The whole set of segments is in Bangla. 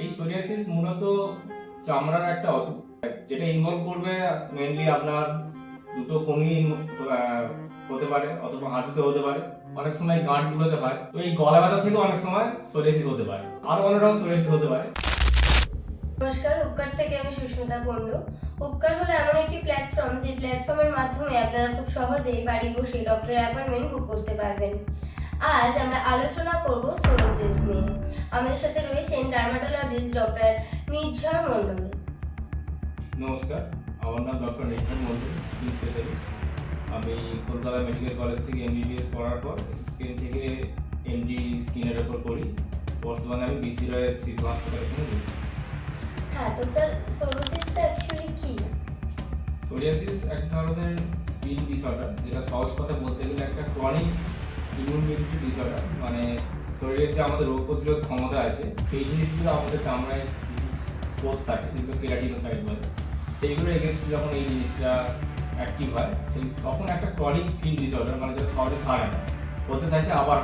এই সোরিয়াসিস মূলত চামড়ার একটা অসুখ, যেটা ইনভলভ করবে মেনলি আপনার দুটো কমি হতে পারে অথবা হাঁটুতে হতে পারে, অনেক সময় গাঁটগুলোতে হয়। তো এই গলা ব্যথা থেকেও অনেক সময় সোরিয়াসিস হতে পারে। আরও অনেক রকম সোরিয়াসিস হতে পারে। নমস্কার, উপকার থেকে আমি সুস্মিতা কুণ্ডু উপকার হলো এমন একটি প্ল্যাটফর্ম যে প্ল্যাটফর্মের মাধ্যমে আপনারা খুব সহজেই বাড়ি বসে ডক্টরের অ্যাপয়েন্টমেন্ট বুক করতে পারবেন। আজ আমরা আলোচনা করব সোলোসিস নিয়ে। আমাদের সাথে রয়েছেন ডার্মাটোলজিস্ট ডক্টর নির্ঝর মণ্ডল। নমস্কার আমার নাম ডক্টর নির্জন মন্ডল স্কিন স্পেশালিস্ট আমি কলকাতা মেডিকেল কলেজ থেকে এমবিবিএস করার পর স্কিন থেকে এমডি স্কিনের ওপর করি। বর্তমানে আমি বিসি রয়ের শিশু হাসপাতালের সঙ্গে যুক্ত। হ্যাঁ তো স্যার সোলোসিসটা অ্যাকচুয়ালি কি? সোরিয়াসিস এক ধরনের স্কিন ডিসঅর্ডার যেটা সহজ কথা বলতে গেলে একটা ক্রনিক ইমিউনিটি ডিসঅর্ডার মানে শরীরের যে আমাদের রোগ প্রতিরোধ ক্ষমতা আছে, সেই জিনিসগুলো আমাদের চামড়ায় কোষ থাকে, যেগুলো কেরাটিনোসাইড বলে। সেইগুলো এগেনস্ট যখন এই জিনিসটা অ্যাক্টিভ হয়, সেই তখন একটা ক্রনিক স্কিন ডিসঅর্ডার মানে যেটা সহজে সারে না। হতে থাকে আবার,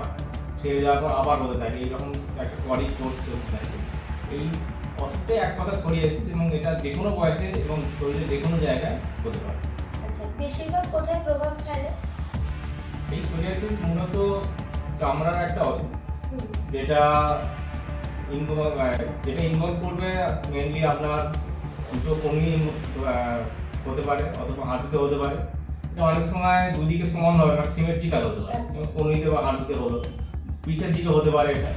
ছেড়ে যাওয়ার পর আবার হতে থাকে, এইরকম একটা ক্রনিক কোর্স চলতে থাকে। এই অসুখটাই এক কথা সোরিয়াসিস এবং এটা যে কোনো বয়সে এবং শরীরের যে কোনো জায়গায় হতে পারে। আচ্ছা বেশিরভাগ কোথায় প্রভাব ফেলে? এই সোরিয়াসিস মূলত চামড়ার একটা অসুখ যেটা ইনভলভ যেটা ইনভলভ করবে মেনলি আপনার দুটো কমি হতে পারে অথবা হাঁটুতে হতে পারে। এটা অনেক সময় দুদিকে সমান হবে না সিমেট্রিক্যাল হতে পারে। আচ্ছা। কমিতে বা হাঁটুতে হলো পিঠের দিকে হতে পারে এটা।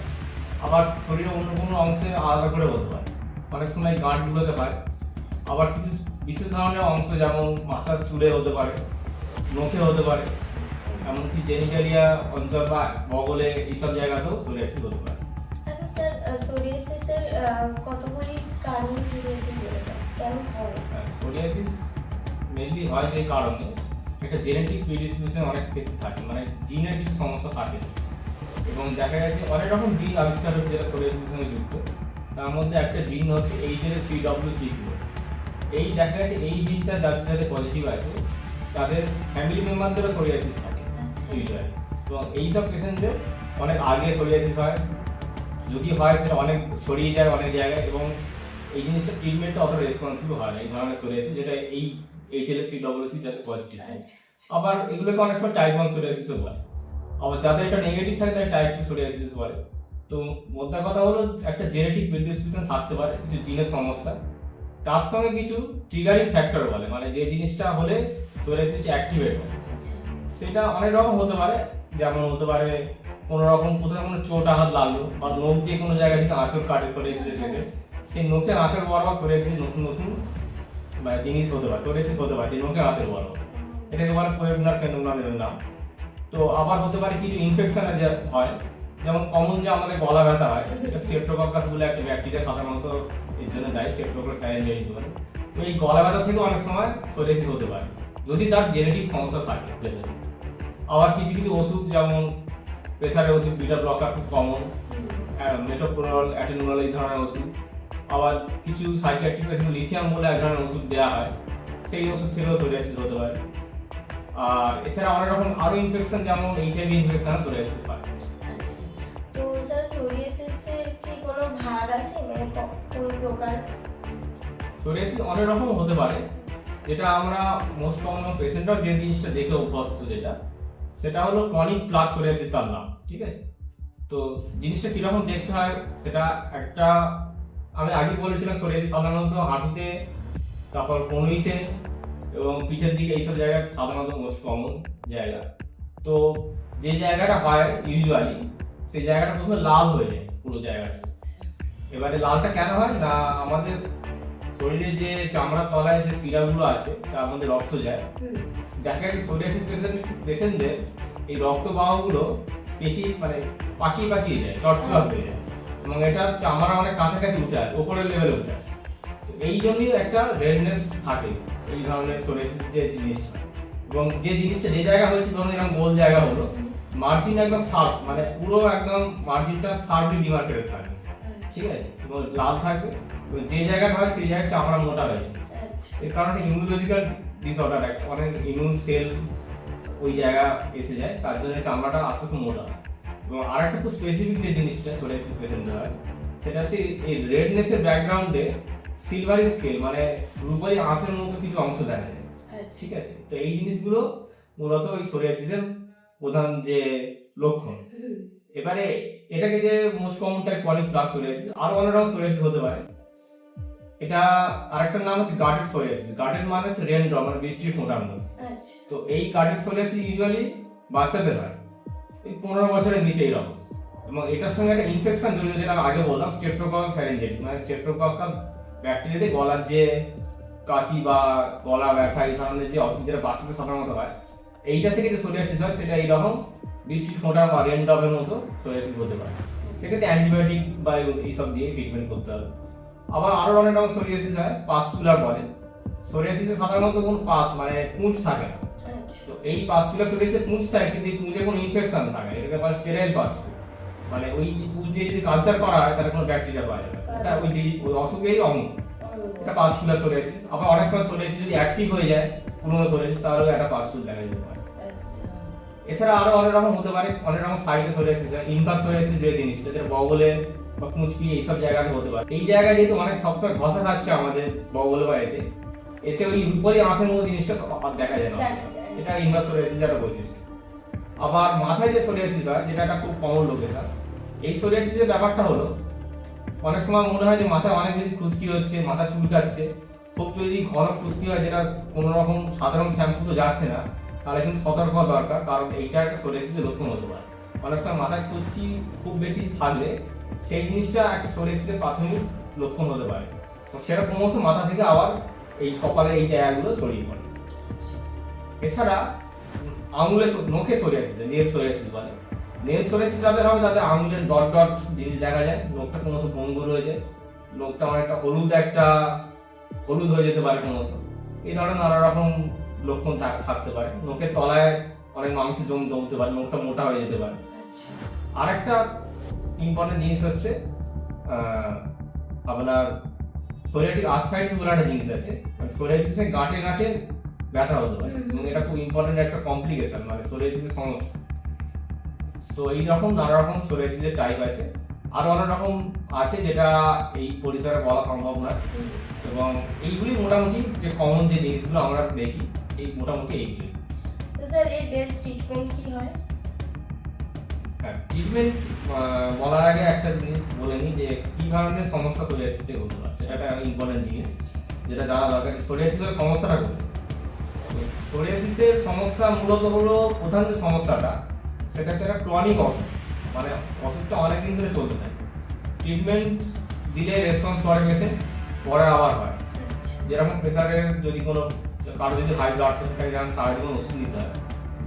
আবার শরীরের অন্য কোনো অংশে আলাদা করে হতে পারে। অনেক সময় গাঁটগুলোতে হয়। আবার কিছু বিশেষ ধরনের অংশ যেমন মাথার চুলে হতে পারে নখে হতে পারে। এমনকি জেনিটালিয়া অঞ্চল বা বগলে এইসব জায়গাতেও সোরিয়াসিস হতে পারে স্যার সোরিয়াসিসের কতগুলি কারণ? কেন হয়? সোরিয়াসিস মেনলি হয় যে কারণে একটা জেনেটিক প্রিডিসপিউশন অনেক ক্ষেত্রে থাকে মানে জিনের কিছু সমস্যা থাকে। এবং দেখা গেছে অনেক রকম জিন আবিষ্কার হচ্ছে যেটা সোরিয়াসিসের সঙ্গে যুক্ত। তার মধ্যে একটা জিন হচ্ছে এইচ এর সি ডব্লিউ সিক্স এই দেখা গেছে এই জিনটা যাদের যাদের পজিটিভ আছে তাদের ফ্যামিলি মেম্বারদেরও সোরিয়াসিস থাকে। ইউজুয়ালি তো এইসব পেশেন্টদের অনেক আগে সোরিয়াসিস হয়, যদি হয় সেটা অনেক ছড়িয়ে যায় অনেক জায়গায় এবং এই জিনিসটা ট্রিটমেন্টটা অত রেসপন্সিভ হয় না, এই ধরনের সোরিয়াসিস যেটা এই H L C W C যাতে পজিটিভ থাকে। আবার এগুলোকে অনেক সময় টাইপ ওয়ান সোরিয়াসিসও বলে। আবার যাদের এটা নেগেটিভ থাকে তাদের টাইপ টু সোরিয়াসিস বলে। তো মোদ্দা কথা হলো একটা জেনেটিক প্রিডিসপিউশন থাকতে পারে কিছু জিনের সমস্যা। তার সঙ্গে কিছু ট্রিগারিং ফ্যাক্টর বলে মানে যে জিনিসটা হলে সোরিয়াসিসটা অ্যাক্টিভেট হয়। সেটা অনেক রকম হতে পারে যেমন হতে পারে কোনো রকম কোথাও কোনো চোট আঘাত লাগল বা নখ দিয়ে কোনো জায়গায় থেকে আঁচড় কাটে করে এসে থেকে সেই নখের আঁচড় বরাবর করে এসে নতুন নতুন বা জিনিস হতে পারে করে এসে হতে পারে সেই নখের আঁচড় বরাবর এটাকে বলে কোয়েবনার ফেনোমেনালের নাম। তো আবার হতে পারে কিছু ইনফেকশন যে হয় যেমন কমন যে আমাদের গলা ব্যথা হয় এটা স্টেপ্টোকক্কাস বলে একটা ব্যাকটেরিয়া সাধারণত এর জন্য দায়ী স্টেপ্টোকক্কাস ফ্যারেঞ্জাইটিস বলে। তো এই গলা ব্যথা থেকে অনেক সময় সোরিয়াসিস হতে পারে যদি তার জেনেটিক সমস্যা থাকে আবার কিছু কিছু ওষুধ যেমন প্রেসারের ওষুধ বিটা ব্লকার খুব কমন মেটোপ্রোল অ্যাটেনোল এই ধরনের ওষুধ। আবার কিছু সাইকিয়াট্রিক পেশেন্ট লিথিয়াম বলে এক ধরনের ওষুধ দেওয়া হয় সেই ওষুধ থেকেও সোরিয়াসিস হতে পারে। আর এছাড়া অনেক রকম আরও ইনফেকশন যেমন এইচআইভি ইনফেকশন সোরিয়াসিস হয় আচ্ছা তো স্যার সোরিয়াসিসের কি কোনো ভাগ আছে? মানে কোন প্রকার? সোরিয়াসিস অনেক রকম হতে পারে যেটা আমরা মোস্ট কমন পেশেন্টরাও যে জিনিসটা দেখে অভ্যস্ত যেটা সেটা হলো ক্রনিক প্লাস সোরিয়াসিস তার নাম ঠিক আছে? তো জিনিসটা কীরকম দেখতে হয় সেটা একটা আমি আগে বলেছিলাম সোরিয়াসিস সাধারণত হাঁটুতে তারপর কনুইতে এবং পিঠের দিকে এইসব জায়গায় সাধারণত মোস্ট কমন জায়গা। তো যে জায়গাটা হয় ইউজুয়ালি সেই জায়গাটা প্রথমে লাল হয়ে যায় পুরো জায়গাটা। এবারে লালটা কেন হয় না আমাদের শরীরে যে চামড়ার তলায় যে শিরাগুলো আছে তার মধ্যে রক্ত যায়। দেখা গেছে সোরিয়াসিস পেশেন্ট পেশেন্টদের এই রক্তবাহগুলো পেঁচিয়ে মানে পাকিয়ে পাকিয়ে যায় টর্চুয়াস হয়ে যায়। এবং এটা চামড়া অনেক কাছাকাছি উঠে আসে, ওপরের লেভেলে উঠে আসে। তো এই জন্যই একটা রেডনেস থাকে, এই ধরনের সোরিয়াসিস যে জিনিসটা। এবং যে জিনিসটা যে জায়গা হয়েছে, ধরুন এরকম গোল জায়গা হলো মার্জিন একদম শার্প মানে পুরো একদম মার্জিনটা শার্পলি ডিমার্কেটেড থাকবে ঠিক আছে? এবং লাল থাকবে। এবং যে জায়গাটা হয় সেই জায়গায় চামড়া মোটা হয়ে যায় আচ্ছা। এর কারণে ইমিউনোলজিক্যাল ডিসঅর্ডার একটা অনেক ইমিউন সেল ওই জায়গা এসে যায় তার জন্য চামড়াটা আস্তে আস্তে মোটা হয়। এবং আর একটা খুব স্পেসিফিক যে জিনিসটা সোরিয়াসিস পেশেন্টদের হয় সেটা হচ্ছে এই রেডনেসের ব্যাকগ্রাউন্ডে সিলভারি স্কেল মানে রূপালি আঁশের মতো কিছু অংশ দেখা যায়। আচ্ছা। ঠিক আছে? তো এই জিনিসগুলো মূলত ওই সোরিয়াসিসের প্রধান যে লক্ষণ। এবারে এটাকে যে most common type chronic plaque psoriasis আরও অনেক রকম সোরিয়াসিস হতে পারে। এটা আরেকটা নাম হচ্ছে গার্ডেড সোরিয়াসিস গার্ডেড মানে হচ্ছে রেন ড্রপ মানে বৃষ্টির ফোঁটার মতো। আচ্ছা। তো এই গার্ডেড সোরিয়াসিস ইউজুয়ালি বাচ্চাদের হয়। এই পনেরো বছরের নিচে রকম এবং এটার সঙ্গে একটা ইনফেকশন জড়িত যেটা আমি আগে বললাম স্টেপ্টোকক ফ্যারেঞ্জাইটিস মানে স্টেপ্টোককাস ব্যাকটেরিয়াতে গলার যে কাশি বা গলা ব্যথা এই ধরনের যে অসুখ যেটা বাচ্চাদের সাধারণত হয় এইটা থেকে যে সোরিয়াসিস হয় সেটা এইরকম। বৃষ্টির ফোঁটা বা রেন ড্রপের মতো সোরিয়াসিস হতে পারে। সেক্ষেত্রে অ্যান্টিবায়োটিক বা এইসব দিয়ে ট্রিটমেন্ট করতে হবে। আবার আরও অনেক রকম সোরিয়াসিস হয় পাস্টুলার বলে। সোরিয়াসিসে সাধারণত কোনো পাস মানে পুঁজ থাকে না। আচ্ছা। তো এই পাস্টুলার সোরিয়াসিসে পুঁজ থাকে কিন্তু এই পুঁজে কোনো ইনফেকশন থাকে এটাকে বলে স্টেরাইল পাস্টুল মানে ওই পুঁজ দিয়ে যদি কালচার করা হয় তাহলে কোনো ব্যাকটেরিয়া পাওয়া যাবে না। এটা ওই ওই অসুখেরই অঙ্গ। এটা পাস্টুলার সোরিয়াসিস আবার অনেক সময় সোরিয়াসিস যদি অ্যাক্টিভ হয়ে যায় পুরোনো সোরিয়াসিস তাহলেও একটা পাস্টুল দেখা যেতে পারে। এছাড়া আরও অনেক রকম হতে পারে অনেক রকম সাইডে সোরিয়াসিস হয় ইনভাস সোরিয়াসিস যে জিনিসটা যেটা বগলে বা কুঁচকি এইসব জায়গাতে হতে পারে। এই জায়গায় যেহেতু অনেক সবসময় ঘষা খাচ্ছে আমাদের বগলে বা এতে এতে ওই রূপরি আঁশের মতো জিনিসটা দেখা যায় না। এটা ইনভাস সোরিয়াসিস একটা বৈশিষ্ট্য। আবার মাথায় যে সোরিয়াসিস হয় যেটা একটা খুব কমন লোকেশন এই সোরিয়াসিসের ব্যাপারটা হলো অনেক সময় মনে হয় যে মাথায় অনেক বেশি খুশকি হচ্ছে মাথা চুলকাচ্ছে খুব যদি ঘন খুশকি হয় যেটা কোনো রকম সাধারণ শ্যাম্পু তো যাচ্ছে না তাহলে কিন্তু সতর্ক হওয়া দরকার, কারণ এইটা একটা সোরিয়াসিসের লক্ষণ হতে পারে। অনেক সময় মাথায় খুশকি খুব বেশি থাকলে সেই জিনিসটা একটা সোরিয়াসিসের প্রাথমিক লক্ষণ হতে পারে। তো সেটা ক্রমশ মাথা থেকে আবার এই কপালের এই জায়গাগুলো ছড়িয়ে পড়ে। এছাড়া আঙুলে নখে সোরিয়াসিস নেল সোরিয়াসিস বলে। নেল সোরিয়াসিস যাদের হবে, তাদের আঙুলের ডট ডট জিনিস দেখা যায়। নখটা ক্রমশ ভঙ্গুর হয়ে যায়। নখটা অনেকটা হলুদ একটা, হলুদ হয়ে যেতে পারে ক্রমশ। এই ধরনের নানা রকম লক্ষণ থাক- থাকতে পারে। নখের তলায় অনেক মাংস জম জমতে পারে নখটা মোটা হয়ে যেতে পারে। আর একটা ইম্পর্টেন্ট জিনিস হচ্ছে আপনার সোরিয়াটিক আর্থ্রাইটিস বলে একটা জিনিস আছে। মানে সোরিয়াসিসে গাঁটে গাঁটে ব্যথা হতে পারে। এবং এটা খুব ইম্পর্টেন্ট একটা কমপ্লিকেশন মানে সোরিয়াসিসের সমস্যা। তো এই রকম নানা রকম সোরিয়াসিসের টাইপ আছে। আরও অনেক রকম আছে যেটা এই পরিসরে বলা সম্ভব নয়। এবং এইগুলি মোটামুটি যে কমন যে জিনিসগুলো আমরা দেখি। এই মোটামুটি এইগুলি তো স্যার এর বেস্ট ট্রিটমেন্ট কি হয়? ট্রিটমেন্ট বলার আগে একটা জিনিস বলে নিই যে কি ধরনের সমস্যা সোরিয়াসিসে হতে পারে সেটা একটা ইম্পর্টেন্ট জিনিস যেটা জানা দরকার সোরিয়াসিসের সমস্যাটা কোথায়? সোরিয়াসিসের সমস্যা মূলত হলো প্রধান যে সমস্যাটা সেটা হচ্ছে একটা ক্রনিক অসুখ। মানে অসুখটা অনেকদিন ধরে চলতে থাকে। ট্রিটমেন্ট দিলে রেসপন্স করে পেশেন্ট পরে আবার হয়। আচ্ছা। যেরকম প্রেশারের যদি কোনো কারও যদি হাই ব্লাড প্রেসার থাকে যেমন সারাজীবন ওষুধ নিতে হয়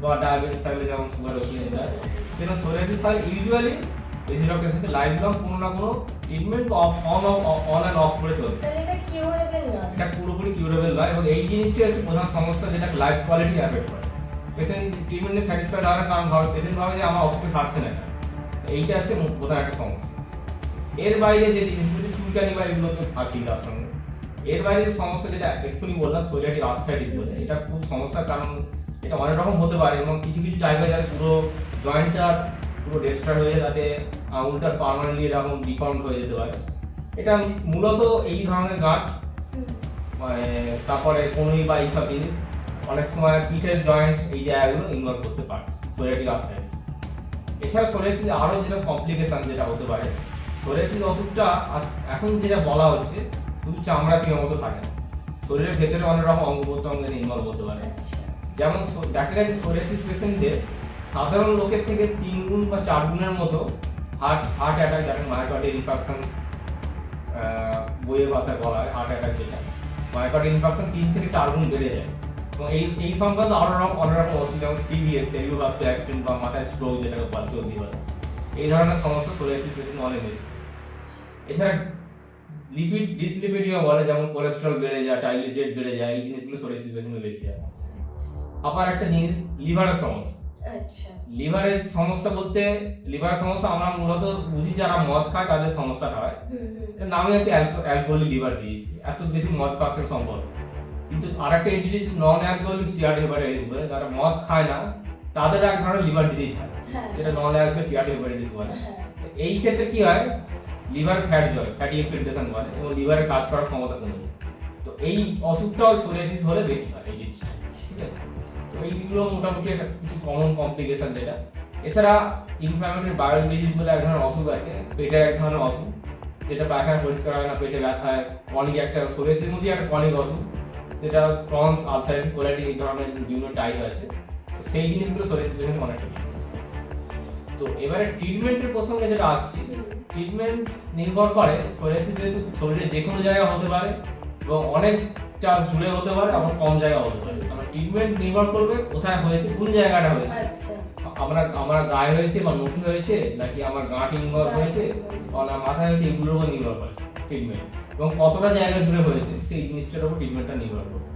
বা ডায়াবেটিস থাকলে যেমন সুগার ওষুধ নিতে হয় সেরকম সোরিয়াসিস থাকলে ইউজুয়ালি বেশিরভাগ পেশেন্টকে লাইফ লং কোনো না কোনো treatment on off on and off করে চলবে এটা পুরোপুরি কিউরেবল নয় এবং এই জিনিসটি হচ্ছে প্রধান সমস্যা যেটা লাইফ কোয়ালিটি অ্যাফেক্ট করে। পেশেন্ট ট্রিটমেন্টে স্যাটিসফাইড হওয়ার কারণ ভাবে পেশেন্ট ভাবে যে আমার অসুখে সারছে না এইটা হচ্ছে প্রধান একটা সমস্যা। এর বাইরে যে জিনিসগুলো চুলকানি বা এগুলো তো আছেই তার সঙ্গে। এর বাইরে সমস্যা যেটা এক্ষুনি বললাম সোরিয়াটিক আর্থ্রাইটিস বলে। এটা খুব সমস্যার কারণ এটা অনেক রকম হতে পারে এবং কিছু কিছু জায়গায় যাতে পুরো জয়েন্টটা পুরো ডেস্ট্রয় হয়ে যায় তাতে আঙুলটা পার্মানেন্টলি এরকম ডিফর্ম হয়ে যেতে পারে। এটা মূলত এই ধরনের গাঁট মানে তারপরে কোনোই বা এইসব জিনিস। অনেক সময় পিঠের জয়েন্ট এই জায়গাগুলো ইনভলভ করতে পারে সোরিয়াটিক আর্থাইটিস এছাড়া সোরিয়াসিস আরও যেটা কমপ্লিকেশন যেটা হতে পারে সোরিয়াসিস অসুখটা এখন যেটা বলা হচ্ছে শুধু চামড়া মতো থাকে না। শরীরের ভেতরে অনেক রকম অঙ্গ প্রত্যঙ্গ ইনভলভ হতে পারে। যেমন দেখা গেছে সোরিয়াসিস পেশেন্টদের সাধারণ লোকের থেকে তিন গুণ বা চার গুণের মতো হার্ট হার্ট অ্যাটাক যাকে মায়োকার্ডিয়াল ইনফেকশন বইয়ের ভাষায় বলা হয় হার্ট অ্যাটাক যেটা মায়োকার্ডিয়াল ইনফেকশন তিন থেকে চার গুণ বেড়ে যায়। এবং এই এই সংক্রান্ত আরও রকম, অনেক রকম অসুবিধা যেমন সিবিএস সেরিব্রোভাস্কুলার অ্যাক্সিডেন্ট বা মাথায় স্ট্রোক যেটাকে বলা, চলতি বলে। এই ধরনের সমস্যা সোরিয়াসিস পেশেন্ট অনেক বেশি। এছাড়া লিপিড ডিসলিপিডিও বলে যেমন কোলেস্ট্রল বেড়ে যায় ট্রাইগ্লিসাইড বেড়ে যায় এই জিনিসগুলো সোরিয়াসিস পেশেন্টের বেশি হয়। আবার একটা জিনিস লিভারের সমস্যা। আচ্ছা। লিভারের সমস্যা বলতে লিভারের সমস্যা আমরা মূলত বুঝি যারা মদ খায় তাদের সমস্যাটা হয়। নামই হচ্ছে অ্যালকোহলিক লিভার ডিজিজ এত বেশি মদ খাওয়ার সম্ভব কিন্তু আরেকটা disease non alcoholic steatohepatitis বলে যারা মদ খায় না তাদের এক ধরনের লিভার ডিজিজ হয়। হ্যাঁ। যেটা নন অ্যালকোহলিক স্টিয়ার্ড হেপাটাইটিস বলে। হ্যাঁ। এই ক্ষেত্রে কি হয় লিভার ফ্যাট জয় ফ্যাটি ইনফিল্ট্রেশন বলে এবং লিভারের কাজ করার ক্ষমতা কমে যায়। তো এই অসুখটাও সোরিয়াসিস হলে বেশি হয়, এই জিনিসটা, ঠিক আছে? তো এইগুলো মোটামুটি একটা কিছু কমন কমপ্লিকেশন যেটা। এছাড়া ইনফ্লামেটরি বায়োল ডিজিজ বলে এক ধরনের অসুখ আছে, পেটের এক ধরনের অসুখ, যেটা পায়খানা পরিষ্কার হয় না, পেটে ব্যথা হয় কনিক একটা সোরিয়াসিস মধ্যে একটা কনিক অসুখ, যেটা ক্রনস আলসারেটিক কোলাইটিস এই ধরনের বিভিন্ন টাইপ আছে। সেই জিনিসগুলো সোরিয়াসিস পেশেন্ট অনেকটা তো এবারে ট্রিটমেন্টের প্রসঙ্গে যেটা আসছি ট্রিটমেন্ট নির্ভর করে সোরিয়াসিস যেহেতু শরীরে যে কোনো জায়গায় হতে পারে এবং অনেকটা জুড়ে হতে পারে আবার কম জায়গা হতে পারে। আমার ট্রিটমেন্ট নির্ভর করবে কোথায় হয়েছে কোন জায়গাটা হয়েছে। আচ্ছা। আমরা আমার গায়ে হয়েছে বা মুখে হয়েছে নাকি আমার গাঁট ইনভলভ হয়েছে বা না মাথায় হয়েছে এগুলোর উপর নির্ভর করে ট্রিটমেন্ট এবং কতটা জায়গা জুড়ে হয়েছে সেই জিনিসটার উপর ট্রিটমেন্টটা নির্ভর করবে।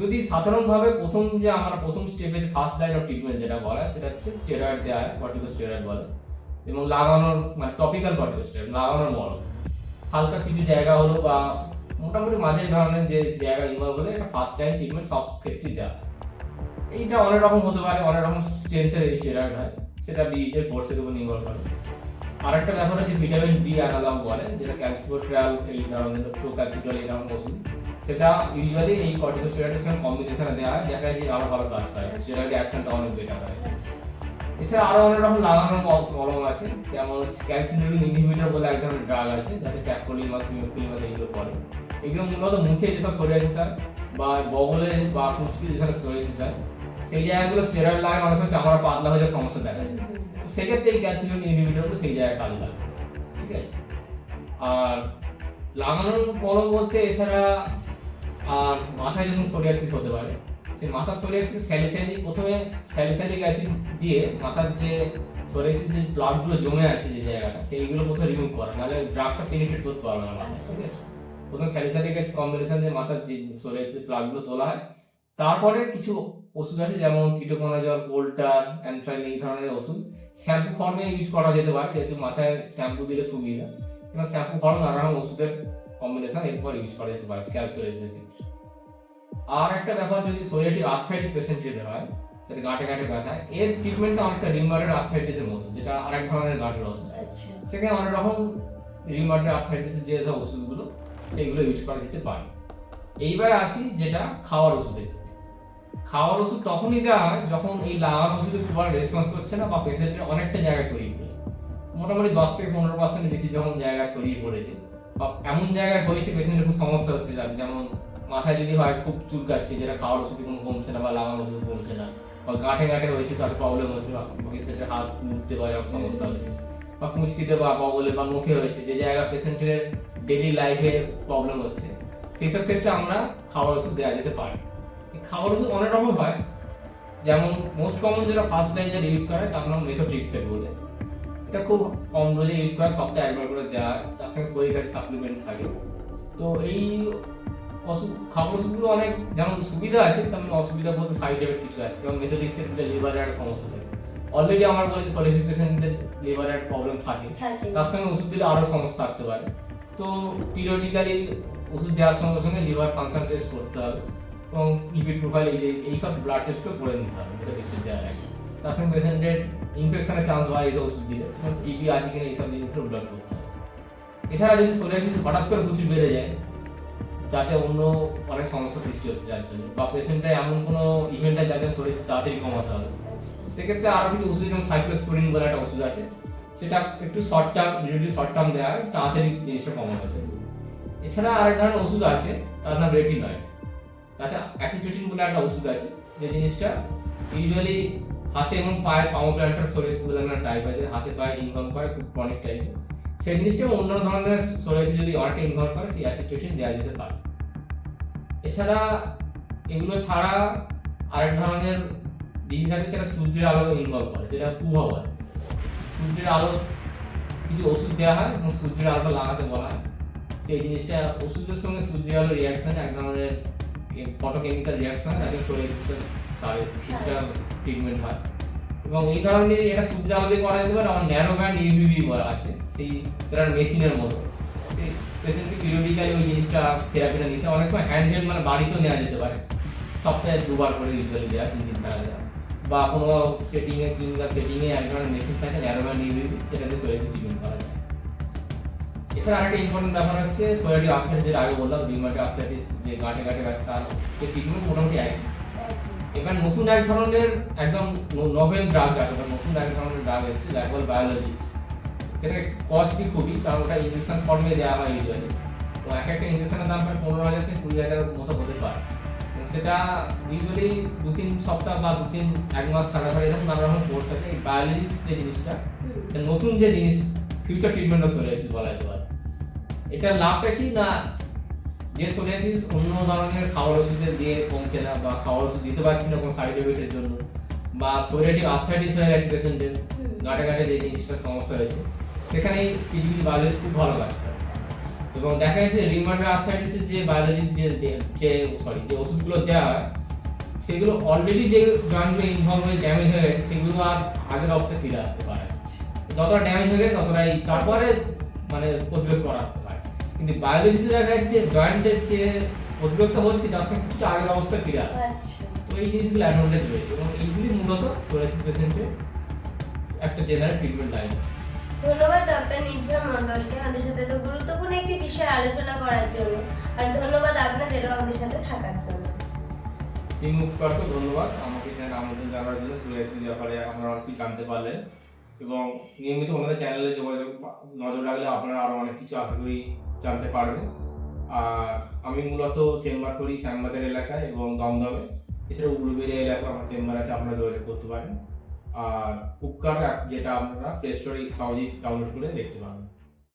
যদি সাধারণভাবে প্রথম যে আমরা প্রথম স্টেপে যে ফার্স্ট লাইন অফ ট্রিটমেন্ট যেটা বলা হয় সেটা হচ্ছে স্টেরয়েড দেওয়া হয় কর্টিকো স্টেরয়েড বলে? এবং লাগানোর মানে টপিক্যাল কর্টিকোস্টেরয়েড লাগানোর মলম হালকা কিছু জায়গা হলো বা মোটামুটি মাঝের ধরনের যে জায়গা ইনভলভ হলে এটা ফার্স্ট টাইম ট্রিটমেন্ট সব ক্ষেত্রেই দেওয়া। এইটা অনেক রকম হতে পারে, অনেক রকম স্ট্রেংথের স্টেরয়েড হয়, সেটা বীজের কোর্সের উপর নির্ভর করে। আরেকটা ব্যাপার হচ্ছে ভিটামিন ডি অ্যানালগ বলে, যেটা ক্যালসিবোট্রাল এই ধরনের প্রোক্যালসিটল এই ধরনের ওষুধ। সেটা ইউজুয়ালি এই কর্টিকোস্টেরয়েডের সঙ্গে কম্বিনেশনে দেওয়া হয়, দেখা যায় যে আরও ভালো কাজ হয়। স্টেরয়েড অ্যাকশনটা অনেক বেটার হয়। এছাড়া আরও অনেক রকম লাগানোর মল- মলম আছে। যেমন হচ্ছে ক্যালসিনিউরিন ইনহিবিটর বলে এক ধরনের ড্রাগ আছে, যাতে ক্যাপকোলিমাস মিউকোলিমাস এইগুলো পড়ে। এগুলো মূলত মুখে যেসব সোরিয়াসিস হয়, বা বগলে বা কুচকি যেখানে সোরিয়াসিস হয়, সেই জায়গাগুলো স্টেরয়েড লাগানো অনেক সময় চামড়া পাতলা হয়ে যাওয়ার সমস্যা দেখা যায় সেক্ষেত্রে এই ক্যালসিয়াম ইনহিবিটরগুলো সেই জায়গায় কাজে লাগে ঠিক আছে? আর লাগানোর মলম বলতে এছাড়া, আর মাথায় যখন সোরিয়াসিস হতে পারে সেই মাথার সোরিয়াসিস স্যালিসাইলিক প্রথমে স্যালিসাইলিক অ্যাসিড দিয়ে মাথার যে সোরিয়াসিস যে প্লাগগুলো জমে আছে যে জায়গাটা সেইগুলো প্রথমে রিমুভ করা নাহলে ড্রাগটা পেনিট্রেট করতে পারবে না মাথায় আচ্ছা ঠিক আছে? প্রথমে স্যালিসাইলিক অ্যাসিড কম্বিনেশন দিয়ে মাথার যে সোরিয়াসিস প্লাগগুলো তোলা হয়। তারপরে কিছু ওষুধ আছে যেমন কিটোকোনাজল কোল্টার অ্যানথ্রাইন এই ধরনের ওষুধ। শ্যাম্পু ফর্মে ইউজ করা যেতে পারে যেহেতু মাথায় শ্যাম্পু দিলে সুবিধা। এবং শ্যাম্পু ফর্ম নানা রকম ওষুধের কম্বিনেশন এরপর ইউজ করা যেতে পারে স্ক্যাল্প সোরিয়াসিসের ক্ষেত্রে। আর একটা ব্যাপার যদি সোরিয়াটিক আর্থ্রাইটিস পেশেন্ট যদি হয় যেটা গাঁটে গাঁটে ব্যথা এর ট্রিটমেন্টটা অনেকটা রিমারের আর্থ্রাইটিসের মতো যেটা আরেক ধরনের গাঁটের ওষুধ আচ্ছা। সেখানে অনেক রকম রিমারের আর্থ্রাইটিসের যে সব ওষুধগুলো সেগুলো ইউজ করা যেতে পারে। এইবারে আসি যেটা খাওয়ার ওষুধের খাওয়ার ওষুধ তখনই দেওয়া হয় যখন এই লাগানো ওষুধে খুব রেসপন্স করছে না বা পেশেন্টের অনেকটা জায়গা করিয়ে পড়েছে মোটামুটি দশ থেকে পনেরো পার্সেন্ট বেশি যখন জায়গা করিয়ে পড়েছে বা এমন জায়গায় হয়েছে পেশেন্টের খুব সমস্যা হচ্ছে যার যেমন মাথায় যদি হয় খুব চুলকাচ্ছে, যেটা খাওয়ার ওষুধে কোনো কমছে না বা লাগানো ওষুধ কমছে না। বা গাঁটে গাঁটে হয়েছে তার প্রবলেম হচ্ছে, বা পেশেন্টের হাত মুড়তে বা এরকম সমস্যা হয়েছে, বা কুঁচকিতে বা বগলে বা মুখে হয়েছে, যে জায়গা পেশেন্টের ডেলি লাইফে প্রবলেম হচ্ছে। সেই সব ক্ষেত্রে আমরা খাওয়ার ওষুধ দেওয়া যেতে পারি। খাওয়ার ওষুধ অনেক রকম হয়। যেমন মোস্ট কমন যেটা ফার্স্ট লাইন যেটা ইউজ করে তার নাম মেথোট্রিক্সেট বলে। এটা খুব কম ডোজে ইউজ করে সপ্তাহে একবার করে দেওয়া তার সঙ্গে ফলিক সাপ্লিমেন্ট থাকে। তো এই অসুখ খাবার ওষুধগুলো অনেক যেমন সুবিধা আছে তেমন অসুবিধা বলতে সাইড এফেক্ট কিছু আছে। যেমন মেথোট্রিক্সেট লিভারের একটা সমস্যা থাকে। অলরেডি আমার বলছি সলিসিস পেশেন্টদের লিভারের প্রবলেম থাকে। তার সঙ্গে ওষুধ দিলে আরও সমস্যা থাকতে পারে। তো পিরিয়ডিক্যালি ওষুধ দেওয়ার সঙ্গে সঙ্গে লিভার ফাংশন টেস্ট করতে হবে এবং লিপিড প্রোফাইল এই যে এইসব ব্লাড টেস্টও করে নিতে হবে বেশি দেওয়ার আগে। তার সঙ্গে পেশেন্টের ইনফেকশনের চান্স হয় এইসব ওষুধ দিলে। টিবি আছে কিনা এইসব জিনিসগুলো ব্লাড করতে হবে এছাড়া যদি সোরিয়াসিস হঠাৎ করে প্রচুর বেড়ে যায় যাতে অন্য অনেক সমস্যা সৃষ্টি হচ্ছে যার জন্য বা পেশেন্টের এমন কোনো ইভেন্ট আছে যাতে সোরিয়াসিস তাড়াতাড়ি কমাতে হবে। আচ্ছা। সেক্ষেত্রে আরও কিছু ওষুধ যেমন সাইক্লোস্পোরিন বলে একটা ওষুধ আছে সেটা একটু short term relative short term দেওয়া হয় তাড়াতাড়ি জিনিসটা কমানো যায় এছাড়া আরেক ধরনের ওষুধ আছে তার নাম রেটিনয়েড তাতে অ্যাসিটোটিন বলে একটা ওষুধ আছে যে জিনিসটা ইউজুয়ালি হাতে এবং পায়ে পামোপ্লান্টার সোরিয়াসিস বলে একটা টাইপ আছে হাতে পায়ে ইনভলভ করে খুব ক্রনিক টাইপের সেই জিনিসটা অন্য ধরনের সোরিয়াসিস যদি অনেকটা ইনভলভ করে সেই অ্যাসিটোটিন দেওয়া যেতে পারে। এছাড়া এগুলো ছাড়া আরেক ধরনের জিনিস আছে, সেটা সূর্যের আলো ইনভলভ করে, যেটা কুয়া বলে সূর্যের আলো, কিছু ওষুধ দেওয়া হয় এবং সূর্যের আলো লাগাতে বলা হয়। সেই জিনিসটা ওষুধের সঙ্গে সূর্যের আলো রিয়াকশন এক ধরনের ফটোকেমিক্যাল রিয়াকশন যাতে সোরিয়াসিসটা সারে কিছুটা ট্রিটমেন্ট হয়। এবং এই ধরনের এটা দিয়ে করা যেতে পারে আমার ন্যারো ব্যান্ড ইউভিবি আছে। সেই সেটা মেশিনের মতো। সেই পেশেন্টকে পিরিয়ডিক্যালি ওই জিনিসটা থেরাপিটা নিতে অনেক সময় হ্যান্ড হেল্ড মানে বাড়িতেও নেওয়া যেতে পারে। সপ্তাহে দুবার করে ইউজুয়ালি দেওয়া তিন দিন ছাড়া দেওয়া বা কোনো সেটিংয়ে কিংবা সেটিংয়ে এক ধরনের মেশিন থাকে ন্যারো ব্যান্ড ইউভিবি সেটাতে সোরিয়াসিস ট্রিটমেন্ট করা যায়। এছাড়া আরেকটা ইম্পর্টেন্ট ব্যাপার হচ্ছে সোয়ারি আর্থাইটিস যেটা আগে বললাম রিমাটি আর্থাইটিস যে গাঁটে গাঁটে ব্যথা যে ট্রিটমেন্ট মোটামুটি একই। এবার নতুন এক ধরনের একদম নোভেল ড্রাগ আছে বা নতুন এক ধরনের ড্রাগ এসেছে ল্যাকবল বায়োলজিক্স সেটা কস্টলি খুবই কারণ ওটা ইঞ্জেকশন ফর্মে দেওয়া হয় ইউজুয়ালি তো এক একটা ইঞ্জেকশনের দাম প্রায় পনেরো হাজার থেকে কুড়ি হাজার মতো হতে পারে। এবং সেটা ইউজুয়ালি দু তিন সপ্তাহ বা দু তিন এক মাস থাকা পারে এরকম নানা রকম কোর্স আছে। এই বায়োলজিক্স যে জিনিসটা নতুন যে জিনিস ফিউচার ট্রিটমেন্টও চলে এসেছে বলা যেতে পারে। এটার লাভটা কি না যে সোরিয়াসিস অন্য ধরনের খাওয়ার ওষুধে দিয়ে কমছে না বা খাওয়ার ওষুধ দিতে পারছি না কোনো সাইড এফেক্টের জন্য। বা সোরিয়াটিক আর্থাইটিস হয়ে গেছে পেশেন্টের গাঁটে গাঁটে যে জিনিসটা সমস্যা হয়েছে। সেখানে পিজিবি বায়োলজি খুব ভালো কাজ করে। এবং দেখা যাচ্ছে রিমান্ডার আর্থাইটিসের যে বায়োলজি যে যে সরি যে ওষুধগুলো দেওয়া হয় সেগুলো অলরেডি যে জয়েন্টগুলো ইনভলভ হয়ে ড্যামেজ হয়ে গেছে সেগুলো আর আগের অবস্থায় ফিরে আসতে পারে যতটা ড্যামেজ হয়ে গেছে ততটাই। তারপরে মানে প্রতিরোধ করা পারে কিন্তু বায়োলজিতে দেখা যাচ্ছে জয়েন্টের যে প্রতিরোধটা হচ্ছে তার সঙ্গে কিছুটা আগের অবস্থায় ফিরে আসে আচ্ছা। তো এই জিনিসগুলো অ্যাডভান্টেজ রয়েছে এবং এইগুলি মূলত সোরাসিস পেশেন্টের একটা জেনারেল ট্রিটমেন্ট লাইন ধন্যবাদ ডক্টর নির্ঝর মন্ডলকে আমাদের সাথে তো গুরুত্বপূর্ণ একটি বিষয়ে আলোচনা করার জন্য। আর ধন্যবাদ আপনাদেরও আমাদের সাথে থাকার জন্য। টিম মুখপারকে ধন্যবাদ। আমাকে এখানে আমন্ত্রণ জানার জন্য সোরাসিস ব্যাপারে আপনারা অনেক কিছু জানতে পারলেন। এবং নিয়মিত আমাদের চ্যানেলে যোগাযোগ নজর রাখলে আপনারা আরও অনেক কিছু আশা করি জানতে পারবেন। আর আমি মূলত চেম্বার করি শ্যামবাজার এলাকায় এবং দমদমে। এছাড়া উগ্রবেড়িয়া এলাকায় আমার চেম্বার আছে, আপনারা যোগাযোগ করতে পারেন। আর উপকার যেটা আপনারা প্লে স্টোরে সহজেই ডাউনলোড করে দেখতে পাবেন